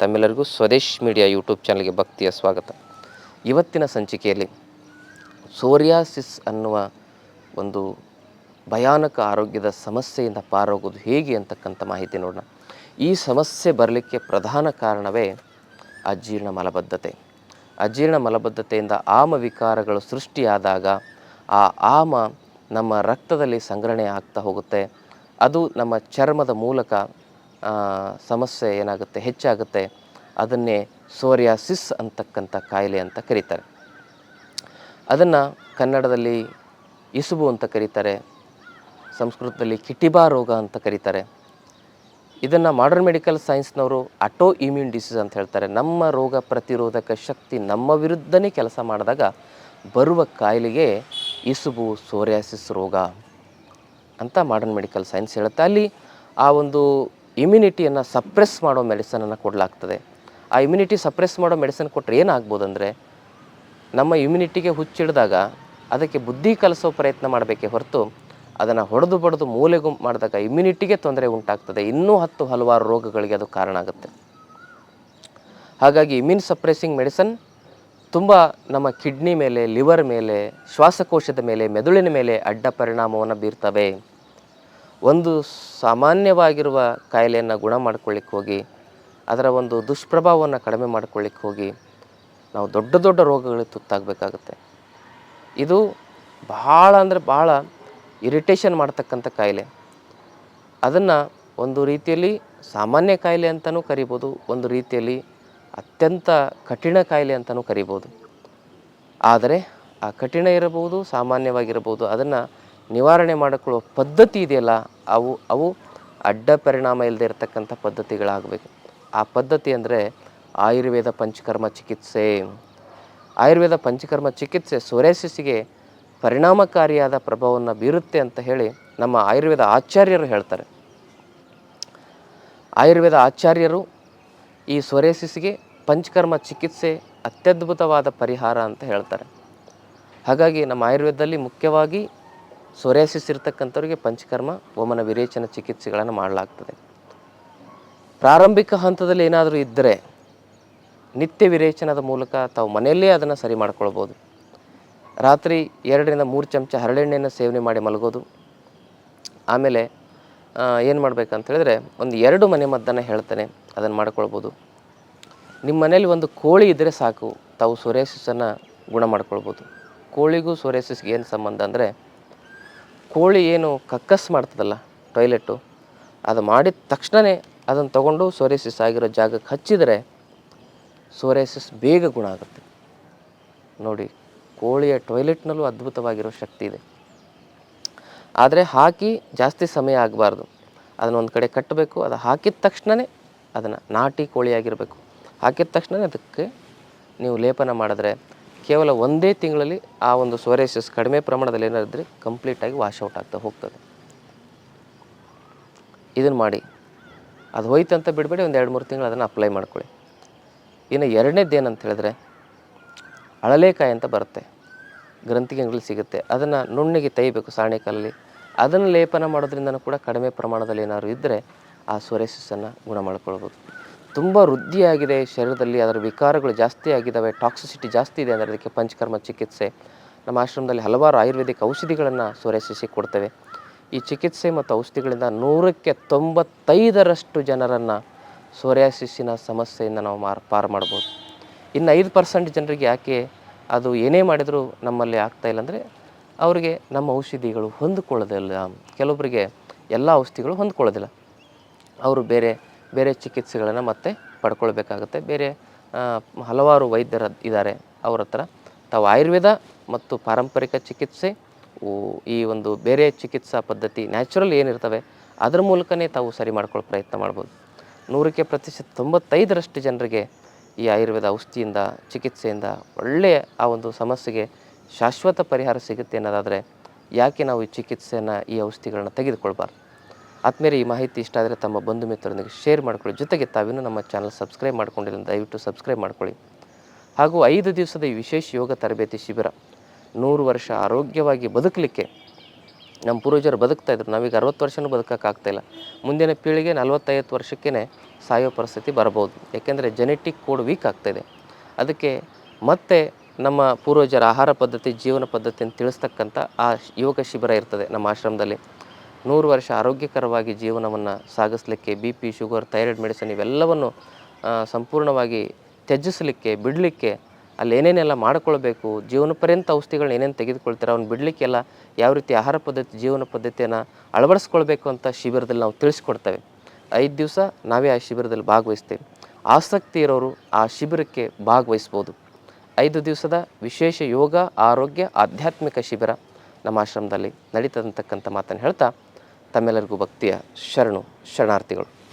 ತಮ್ಮೆಲ್ಲರಿಗೂ Swadesh media YouTube ಚಾನಲ್ಗೆ ಭಕ್ತಿಯ ಸ್ವಾಗತ. ಇವತ್ತಿನ ಸಂಚಿಕೆಯಲ್ಲಿ ಸೋರಿಯಾಸಿಸ್ ಅನ್ನುವ ಒಂದು ಭಯಾನಕ ಆರೋಗ್ಯದ ಸಮಸ್ಯೆಯಿಂದ ಪಾರಾಗೋದು ಹೇಗೆ ಅಂತಕ್ಕಂಥ ಮಾಹಿತಿ ನೋಡೋಣ. ಈ ಸಮಸ್ಯೆ ಬರಲಿಕ್ಕೆ ಪ್ರಧಾನ ಕಾರಣವೇ ಅಜೀರ್ಣ ಮಲಬದ್ಧತೆ. ಅಜೀರ್ಣ ಮಲಬದ್ಧತೆಯಿಂದ ಆಮ ವಿಕಾರಗಳು ಸೃಷ್ಟಿಯಾದಾಗ ಆ ಆಮ ನಮ್ಮ ರಕ್ತದಲ್ಲಿ ಸಂಗ್ರಹಣೆ ಆಗ್ತಾ ಹೋಗುತ್ತೆ. ಅದು ನಮ್ಮ ಚರ್ಮದ ಮೂಲಕ ಸಮಸ್ಯೆ ಏನಾಗುತ್ತೆ, ಹೆಚ್ಚಾಗುತ್ತೆ, ಅದನ್ನೇ ಸೋರಿಯಾಸಿಸ್ ಅಂತಕ್ಕಂಥ ಕಾಯಿಲೆ ಅಂತ ಕರೀತಾರೆ. ಅದನ್ನು ಕನ್ನಡದಲ್ಲಿ ಇಸುಬು ಅಂತ ಕರೀತಾರೆ, ಸಂಸ್ಕೃತದಲ್ಲಿ ಕಿಟಿಬಾ ರೋಗ ಅಂತ ಕರೀತಾರೆ. ಇದನ್ನು ಮಾಡರ್ನ್ ಮೆಡಿಕಲ್ ಸೈನ್ಸ್ನವರು ಅಟೋ ಇಮ್ಯೂನ್ ಡಿಸೀಸ್ ಅಂತ ಹೇಳ್ತಾರೆ. ನಮ್ಮ ರೋಗ ಪ್ರತಿರೋಧಕ ಶಕ್ತಿ ನಮ್ಮ ವಿರುದ್ಧನೇ ಕೆಲಸ ಮಾಡಿದಾಗ ಬರುವ ಕಾಯಿಲೆಗೆ ಇಸುಬು ಸೋರಿಯಾಸಿಸ್ ರೋಗ ಅಂತ ಮಾಡರ್ನ್ ಮೆಡಿಕಲ್ ಸೈನ್ಸ್ ಹೇಳುತ್ತೆ. ಅಲ್ಲಿ ಆ ಒಂದು ಇಮ್ಯುನಿಟಿಯನ್ನು ಸಪ್ರೆಸ್ ಮಾಡೋ ಮೆಡಿಸನನ್ನು ಕೊಡಲಾಗ್ತದೆ. ಆ ಇಮ್ಯುನಿಟಿ ಸಪ್ರೆಸ್ ಮಾಡೋ ಮೆಡಿಸನ್ ಕೊಟ್ಟರೆ ಏನಾಗ್ಬೋದು ಅಂದರೆ ನಮ್ಮ ಇಮ್ಯುನಿಟಿಗೆ ಹುಚ್ಚಿಡಿದಾಗ ಅದಕ್ಕೆ ಬುದ್ಧಿ ಕಲಿಸೋ ಪ್ರಯತ್ನ ಮಾಡಬೇಕೇ ಹೊರತು ಅದನ್ನು ಹೊಡೆದು ಬಡಿದು ಮೂಲೆಗೂ ಮಾಡಿದಾಗ ಇಮ್ಯುನಿಟಿಗೆ ತೊಂದರೆ ಉಂಟಾಗ್ತದೆ. ಇನ್ನೂ ಹತ್ತು ಹಲವಾರು ರೋಗಗಳಿಗೆ ಅದು ಕಾರಣ ಆಗುತ್ತೆ. ಹಾಗಾಗಿ ಇಮ್ಯೂನ್ ಸಪ್ರೆಸಿಂಗ್ ಮೆಡಿಸನ್ ತುಂಬ ನಮ್ಮ ಕಿಡ್ನಿ ಮೇಲೆ ಲಿವರ್ ಮೇಲೆ, ಶ್ವಾಸಕೋಶದ ಮೇಲೆ, ಮೆದುಳಿನ ಮೇಲೆ ಅಡ್ಡ ಪರಿಣಾಮವನ್ನು ಬೀರ್ತವೆ. ಒಂದು ಸಾಮಾನ್ಯವಾಗಿರುವ ಕಾಯಿಲೆಯನ್ನು ಗುಣ ಮಾಡ್ಕೊಳ್ಳಿಕ್ಕೆ ಹೋಗಿ, ಅದರ ಒಂದು ದುಷ್ಪ್ರಭಾವವನ್ನು ಕಡಿಮೆ ಮಾಡ್ಕೊಳ್ಳಿಕ್ಕೆ ಹೋಗಿ ನಾವು ದೊಡ್ಡ ದೊಡ್ಡ ರೋಗಗಳಿಗೆ ತುತ್ತಾಗಬೇಕಾಗುತ್ತೆ. ಇದು ಭಾಳ ಅಂದರೆ ಭಾಳ ಇರಿಟೇಷನ್ ಮಾಡ್ತಕ್ಕಂಥ ಕಾಯಿಲೆ. ಅದನ್ನು ಒಂದು ರೀತಿಯಲ್ಲಿ ಸಾಮಾನ್ಯ ಕಾಯಿಲೆ ಅಂತಲೂ ಕರಿಬೋದು, ಒಂದು ರೀತಿಯಲ್ಲಿ ಅತ್ಯಂತ ಕಠಿಣ ಕಾಯಿಲೆ ಅಂತಲೂ ಕರಿಬೋದು. ಆದರೆ ಆ ಕಠಿಣ ಇರಬಹುದು, ಸಾಮಾನ್ಯವಾಗಿರಬಹುದು, ಅದನ್ನು ನಿವಾರಣೆ ಮಾಡಿಕೊಳ್ಳುವ ಪದ್ಧತಿ ಇದೆಯಲ್ಲ ಅವು ಅವು ಅಡ್ಡ ಪರಿಣಾಮ ಇಲ್ಲದೆ ಇರತಕ್ಕಂಥ ಪದ್ಧತಿಗಳಾಗಬೇಕು. ಆ ಪದ್ಧತಿ ಅಂದರೆ ಆಯುರ್ವೇದ ಪಂಚಕರ್ಮ ಚಿಕಿತ್ಸೆ. ಆಯುರ್ವೇದ ಪಂಚಕರ್ಮ ಚಿಕಿತ್ಸೆ ಸೊರೆಸಿಸಿಗೆ ಪರಿಣಾಮಕಾರಿಯಾದ ಪ್ರಭಾವವನ್ನು ಬೀರುತ್ತೆ ಅಂತ ಹೇಳಿ ನಮ್ಮ ಆಯುರ್ವೇದ ಆಚಾರ್ಯರು ಹೇಳ್ತಾರೆ. ಆಯುರ್ವೇದ ಆಚಾರ್ಯರು ಈ ಸೊರೆಸಿಸಿಗೆ ಪಂಚಕರ್ಮ ಚಿಕಿತ್ಸೆ ಅತ್ಯದ್ಭುತವಾದ ಪರಿಹಾರ ಅಂತ ಹೇಳ್ತಾರೆ. ಹಾಗಾಗಿ ನಮ್ಮ ಆಯುರ್ವೇದದಲ್ಲಿ ಮುಖ್ಯವಾಗಿ ಸೊರೆಸಿಸ್ ಇರ್ತಕ್ಕಂಥವ್ರಿಗೆ ಪಂಚಕರ್ಮ ಓಮನ ವಿರೇಚನ ಚಿಕಿತ್ಸೆಗಳನ್ನು ಮಾಡಲಾಗ್ತದೆ. ಪ್ರಾರಂಭಿಕ ಹಂತದಲ್ಲಿ ಏನಾದರೂ ಇದ್ದರೆ ನಿತ್ಯ ವಿರೇಚನದ ಮೂಲಕ ತಾವು ಮನೆಯಲ್ಲೇ ಅದನ್ನು ಸರಿ ಮಾಡ್ಕೊಳ್ಬೋದು. ರಾತ್ರಿ ಎರಡರಿಂದ ಮೂರು ಚಮಚ ಹರಳೆಣ್ಣೆಯನ್ನು ಸೇವನೆ ಮಾಡಿ ಮಲಗೋದು. ಆಮೇಲೆ ಏನು ಮಾಡಬೇಕಂತ ಹೇಳಿದ್ರೆ ಒಂದು ಎರಡು ಮನೆ ಮದ್ದನ್ನು ಹೇಳ್ತಾನೆ, ಅದನ್ನು ಮಾಡ್ಕೊಳ್ಬೋದು. ನಿಮ್ಮ ಮನೇಲಿ ಒಂದು ಕೋಳಿ ಇದ್ದರೆ ಸಾಕು, ತಾವು ಸೊರೇಸಿಸನ್ನು ಗುಣ ಮಾಡ್ಕೊಳ್ಬೋದು. ಕೋಳಿಗೂ ಸೊರೇಸಿಸ್ಗೆ ಏನು ಸಂಬಂಧ ಅಂದರೆ ಕೋಳಿ ಏನು ಕಕ್ಕಸ್ ಮಾಡ್ತದಲ್ಲ ಟಾಯ್ಲೆಟು ಅದು ಮಾಡಿದ ತಕ್ಷಣವೇ ಅದನ್ನು ತಗೊಂಡು ಸೋರೇಸಿಸ್ ಆಗಿರೋ ಜಾಗಕ್ಕೆ ಹಚ್ಚಿದರೆ ಸೋರೇಸಿಸ್ ಬೇಗ ಗುಣ ಆಗುತ್ತೆ. ನೋಡಿ, ಕೋಳಿಯ ಟಾಯ್ಲೆಟ್ನಲ್ಲೂ ಅದ್ಭುತವಾಗಿರೋ ಶಕ್ತಿ ಇದೆ. ಆದರೆ ಹಾಕಿ ಜಾಸ್ತಿ ಸಮಯ ಆಗಬಾರ್ದು. ಅದನ್ನು ಒಂದು ಕಡೆ ಕಟ್ಟಬೇಕು, ಅದು ಹಾಕಿದ ತಕ್ಷಣವೇ ಅದನ್ನು ನಾಟಿ ಕೋಳಿಯಾಗಿರಬೇಕು. ಹಾಕಿದ ತಕ್ಷಣವೇ ಅದಕ್ಕೆ ನೀವು ಲೇಪನ ಮಾಡಿದ್ರೆ ಕೇವಲ ಒಂದೇ ತಿಂಗಳಲ್ಲಿ ಆ ಒಂದು ಸೋರೇಸಸ್ ಕಡಿಮೆ ಪ್ರಮಾಣದಲ್ಲಿ ಏನಾದರೆ ಕಂಪ್ಲೀಟಾಗಿ ವಾಶ್ ಔಟ್ ಆಗ್ತಾ ಹೋಗ್ತದೆ. ಇದನ್ನು ಮಾಡಿ. ಅದು ಹೋಯ್ತು ಅಂತ ಬಿಡಬೇಡಿ, ಒಂದು ಎರಡು ಮೂರು ತಿಂಗಳು ಅದನ್ನು ಅಪ್ಲೈ ಮಾಡ್ಕೊಳ್ಳಿ. ಇನ್ನು ಎರಡನೇದು ಏನಂತ ಹೇಳಿದ್ರೆ, ಅಳಲೇಕಾಯಿ ಅಂತ ಬರುತ್ತೆ. ಗ್ರಂಥಿಗೆ ಸಿಗುತ್ತೆ. ಅದನ್ನು ನುಣ್ಣಿಗೆ ತೈಬೇಕು ಸಾಣೆ ಕಾಲಲ್ಲಿ. ಅದನ್ನು ಲೇಪನ ಮಾಡೋದ್ರಿಂದನೂ ಕೂಡ ಕಡಿಮೆ ಪ್ರಮಾಣದಲ್ಲಿ ಏನಾದರೂ ಇದ್ದರೆ ಆ ಸೊರೆಸಿಸನ್ನು ಗುಣ ಮಾಡ್ಕೊಳ್ಬೋದು. ತುಂಬ ವೃದ್ಧಿಯಾಗಿದೆ ಶರೀರದಲ್ಲಿ. ಅದರ ವಿಕಾರಗಳು ಜಾಸ್ತಿ ಆಗಿದ್ದಾವೆ ಟಾಕ್ಸಿಸಿಟಿ ಜಾಸ್ತಿ ಇದೆ ಅಂದರೆ ಅದಕ್ಕೆ ಪಂಚಕರ್ಮ ಚಿಕಿತ್ಸೆ. ನಮ್ಮ ಆಶ್ರಮದಲ್ಲಿ ಹಲವಾರು ಆಯುರ್ವೇದಿಕ್ ಔಷಧಿಗಳನ್ನು ಸೊರೆಸಿಸಿ ಕೊಡ್ತೇವೆ. ಈ ಚಿಕಿತ್ಸೆ ಮತ್ತು ಔಷಧಿಗಳಿಂದ ನೂರಕ್ಕೆ ತೊಂಬತ್ತೈದರಷ್ಟು ಜನರನ್ನು ಸೋರಿಯಾಸಿಸ್ಸಿನ ಸಮಸ್ಯೆಯಿಂದ ನಾವು ಮಾರ್, ಪಾರು ಮಾಡ್ಬೋದು. ಇನ್ನು ಐದು ಪರ್ಸೆಂಟ್ ಜನರಿಗೆ ಯಾಕೆ ಅದು ಏನೇ ಮಾಡಿದರೂ ನಮ್ಮಲ್ಲಿ ಆಗ್ತಾ ಇಲ್ಲ ಅಂದರೆ ಅವರಿಗೆ ನಮ್ಮ ಔಷಧಿಗಳು ಹೊಂದಿಕೊಳ್ಳೋದಿಲ್ಲ. ಕೆಲವೊಬ್ಬರಿಗೆ ಎಲ್ಲ ಔಷಧಿಗಳು ಹೊಂದ್ಕೊಳ್ಳೋದಿಲ್ಲ. ಅವರು ಬೇರೆ ಬೇರೆ ಚಿಕಿತ್ಸೆಗಳನ್ನು ಮತ್ತೆ ಪಡ್ಕೊಳ್ಬೇಕಾಗುತ್ತೆ. ಬೇರೆ ಹಲವಾರು ವೈದ್ಯರ ಇದ್ದಾರೆ ಅವ್ರ ಹತ್ರ. ತಾವು ಆಯುರ್ವೇದ ಮತ್ತು ಪಾರಂಪರಿಕ ಚಿಕಿತ್ಸೆ ಈ ಒಂದು ಬೇರೆ ಚಿಕಿತ್ಸಾ ಪದ್ಧತಿ ನ್ಯಾಚುರಲ್ ಏನಿರ್ತವೆ, ಅದರ ಮೂಲಕನೇ ತಾವು ಸರಿ ಮಾಡ್ಕೊಳ್ಳೋ ಪ್ರಯತ್ನ ಮಾಡ್ಬೋದು. ನೂರಕ್ಕೆ ಪ್ರತಿಶತ ತೊಂಬತ್ತೈದರಷ್ಟು ಜನರಿಗೆ ಈ ಆಯುರ್ವೇದ ಔಷಧಿಯಿಂದ, ಚಿಕಿತ್ಸೆಯಿಂದ ಒಳ್ಳೆಯ ಆ ಒಂದು ಸಮಸ್ಯೆಗೆ ಶಾಶ್ವತ ಪರಿಹಾರ ಸಿಗುತ್ತೆ ಅನ್ನೋದಾದರೆ, ಯಾಕೆ ನಾವು ಈ ಚಿಕಿತ್ಸೆಯನ್ನು, ಈ ಔಷಧಿಗಳನ್ನ ತೆಗೆದುಕೊಳ್ಬಾರ್ದು? ಆದ್ಮೇಲೆ ಈ ಮಾಹಿತಿ ಇಷ್ಟ ಆದರೆ ತಮ್ಮ ಬಂಧು ಮಿತ್ರರೊಂದಿಗೆ ಶೇರ್ ಮಾಡಿಕೊಳ್ಳಿ. ಜೊತೆಗೆ ತಾವಿನ್ನೂ ನಮ್ಮ ಚಾನಲ್ ಸಬ್ಸ್ಕ್ರೈಬ್ ಮಾಡ್ಕೊಂಡಿಲ್ಲ ದಯವಿಟ್ಟು ಸಬ್ಸ್ಕ್ರೈಬ್ ಮಾಡ್ಕೊಳ್ಳಿ. ಹಾಗೂ ಐದು ದಿವಸದ ಈ ವಿಶೇಷ ಯೋಗ ತರಬೇತಿ ಶಿಬಿರ, ನೂರು ವರ್ಷ ಆರೋಗ್ಯವಾಗಿ ಬದುಕಲಿಕ್ಕೆ. ನಮ್ಮ ಪೂರ್ವಜರು ಬದುಕ್ತಾ ಇದ್ರು, ನಾವೀಗ ಅರವತ್ತು ವರ್ಷನೂ ಬದುಕೋಕ್ಕಾಗ್ತಾಯಿಲ್ಲ ಮುಂದಿನ ಪೀಳಿಗೆ ನಲವತ್ತೈವತ್ತು ವರ್ಷಕ್ಕೇ ಸಾಯೋ ಪರಿಸ್ಥಿತಿ ಬರಬಹುದು. ಯಾಕೆಂದರೆ ಜೆನೆಟಿಕ್ ಕೋಡ್ ವೀಕ್ ಆಗ್ತಾಯಿದೆ ಅದಕ್ಕೆ ಮತ್ತೆ ನಮ್ಮ ಪೂರ್ವಜರ ಆಹಾರ ಪದ್ಧತಿ, ಜೀವನ ಪದ್ಧತಿಯನ್ನು ತಿಳಿಸ್ತಕ್ಕಂಥ ಆ ಯೋಗ ಶಿಬಿರ ಇರ್ತದೆ ನಮ್ಮ ಆಶ್ರಮದಲ್ಲಿ. ನೂರು ವರ್ಷ ಆರೋಗ್ಯಕರವಾಗಿ ಜೀವನವನ್ನು ಸಾಗಿಸ್ಲಿಕ್ಕೆ B P, sugar, thyroid medicine ಇವೆಲ್ಲವನ್ನು ಸಂಪೂರ್ಣವಾಗಿ ತ್ಯಜಿಸಲಿಕ್ಕೆ, ಬಿಡಲಿಕ್ಕೆ ಅಲ್ಲಿ ಏನೇನೆಲ್ಲ ಮಾಡ್ಕೊಳ್ಬೇಕು ಜೀವನ ಪರ್ಯಂತ ಔಷಧಿಗಳನ್ನ ಏನೇನು ತೆಗೆದುಕೊಳ್ತಾರೆ, ಅವ್ನು ಬಿಡಲಿಕ್ಕೆಲ್ಲ ಯಾವ ರೀತಿ ಆಹಾರ ಪದ್ಧತಿ, ಜೀವನ ಪದ್ಧತಿಯನ್ನು ಅಳವಡಿಸ್ಕೊಳ್ಬೇಕು ಅಂತ ಶಿಬಿರದಲ್ಲಿ ನಾವು ತಿಳಿಸ್ಕೊಡ್ತೇವೆ. ಐದು ದಿವಸ ನಾವೇ ಆ ಶಿಬಿರದಲ್ಲಿ ಭಾಗವಹಿಸ್ತೇವೆ. ಆಸಕ್ತಿ ಇರೋರು ಆ ಶಿಬಿರಕ್ಕೆ ಭಾಗವಹಿಸ್ಬೋದು. ಐದು ದಿವಸದ ವಿಶೇಷ ಯೋಗ, ಆರೋಗ್ಯ, ಆಧ್ಯಾತ್ಮಿಕ ಶಿಬಿರ ನಮ್ಮ ಆಶ್ರಮದಲ್ಲಿ ನಡೀತದಂತಕ್ಕಂಥ ಮಾತನ್ನು ಹೇಳ್ತಾ ತಮ್ಮೆಲ್ಲರಿಗೂ ಭಕ್ತಿಯ ಶರಣು ಶರಣಾರ್ಥಿಗಳು.